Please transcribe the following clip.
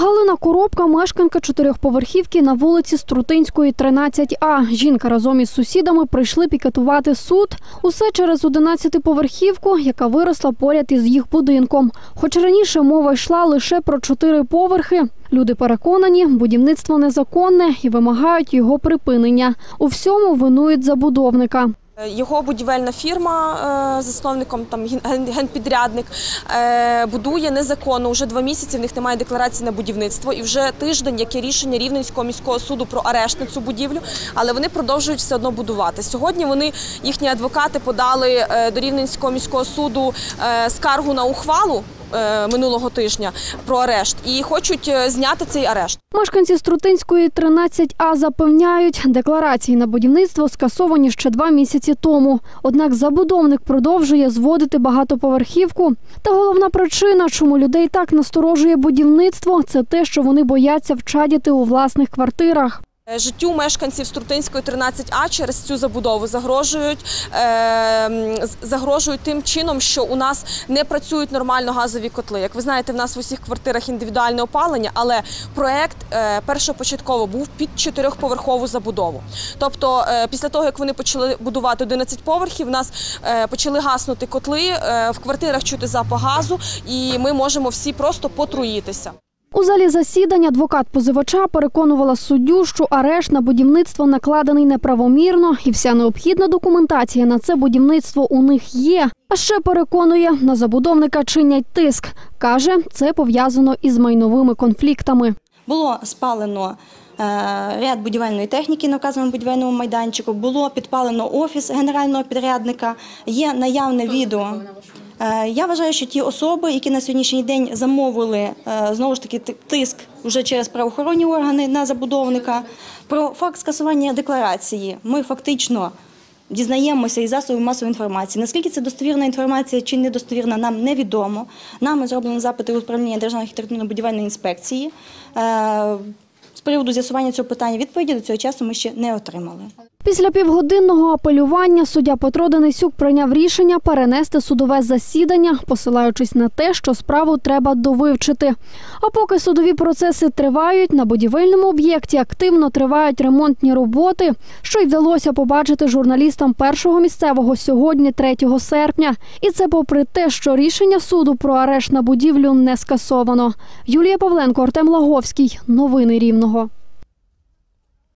Галина Коробка, мешканка чотирьохповерхівки на вулиці Струтинської, 13А. Жінка разом із сусідами прийшли пікетувати суд. Усе через 11-поверхівку, яка виросла поряд із їх будинком. Хоч раніше мова йшла лише про чотири поверхи. Люди переконані, будівництво незаконне і вимагають його припинення. У всьому винують забудовника. Його будівельна фірма, е, засновником там ген- генпідрядник, е, будує незаконно. Уже два місяці в них немає декларації на будівництво. І вже тиждень, яке рішення Рівненського міського суду про арешт на цю будівлю, але вони продовжують все одно будувати. Сьогодні вони їхні адвокати подали е, до Рівненського міського суду е, скаргу на ухвалу. Е, Минулого тижня про арешт і хочуть е, зняти цей арешт. Мешканці Струтинської 13А запевняють, декларації на будівництво скасовані ще два місяці тому. Однак забудовник продовжує зводити багатоповерхівку. Та головна причина, чому людей так насторожує будівництво, це те, що вони бояться вчадіти у власних квартирах. Е, Життю мешканців Струтинської 13А через цю забудову загрожують, е, загрожують тим чином, що у нас не працюють нормально газові котли. Як ви знаєте, в нас в усіх квартирах індивідуальне опалення, але проект е, першопочатково був під чотирьохповерхову забудову. Тобто, після того як вони почали будувати 11 поверхів, у нас почали гаснути котли, в квартирах чути запах газу, і ми можемо всі просто потруїтися. У залі засідань адвокат позивача переконувала суддю, що арешт на будівництво накладений неправомірно, і вся необхідна документація на це будівництво у них є. А ще переконує, на забудовника чинять тиск. Каже, це пов'язано із майновими конфліктами. Було спалено е, ряд будівельної техніки на вказаному будівельному майданчику, було підпалено офіс генерального підрядника, є наявне відео. Е, Я вважаю, що ті особи, які на сьогоднішній день замовили е, знову ж таки тиск вже через правоохоронні органи на забудовника, про факт скасування декларації, ми фактично дізнаємося із засобів масової інформації. Наскільки це достовірна інформація чи недостовірна, нам невідомо. Нами зроблено запити управління Державної архітектурно-будівельної інспекції. Е, З приводу з'ясування цього питання відповіді до цього часу ми ще не отримали. Після півгодинного апелювання суддя Петро Денисюк прийняв рішення перенести судове засідання, посилаючись на те, що справу треба довивчити. А поки судові процеси тривають, на будівельному об'єкті активно тривають ремонтні роботи, що й вдалося побачити журналістам першого місцевого сьогодні, 3 серпня. І це попри те, що рішення суду про арешт на будівлю не скасовано. Юлія Павленко, Артем Лаговський. Новини Рівного.